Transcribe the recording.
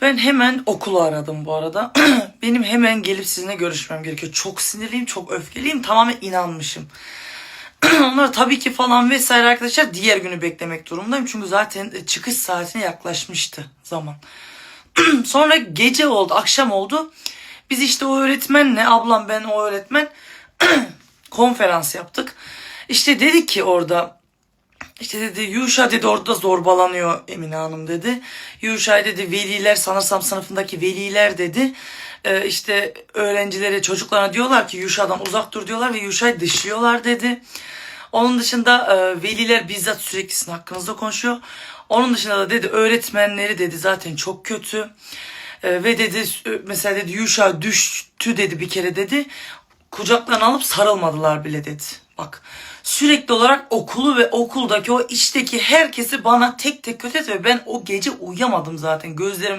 Ben hemen okulu aradım bu arada. Benim hemen gelip sizinle görüşmem gerekiyor. Çok sinirliyim, çok öfkeliyim. Tamamen inanmışım. Onlar tabii ki falan vesaire arkadaşlar diğer günü beklemek durumundayım. Çünkü zaten e, çıkış saatine yaklaşmıştı zaman. Sonra gece oldu, akşam oldu. Biz işte o öğretmenle, ablam ben o öğretmen konferans yaptık. İşte dedi ki orada işte dedi Yuşa dedi orada zorbalanıyor Emine Hanım dedi. Yuşa dedi veliler sanırsam sınıfındaki veliler dedi. Ee, işte öğrencilere çocuklarına diyorlar ki Yuşa'dan uzak dur diyorlar ve Yuşa'yı dışlıyorlar dedi. Onun dışında e, veliler bizzat sürekli sizin hakkınızda konuşuyor. Onun dışında da dedi öğretmenleri dedi zaten çok kötü. E, ve dedi e, mesela dedi Yuşa düştü dedi bir kere dedi. Kucaklarına alıp sarılmadılar bile dedi. Bak. Sürekli olarak okulu ve okuldaki o içteki herkesi bana tek tek kötü ve ben o gece uyuyamadım zaten. Gözlerim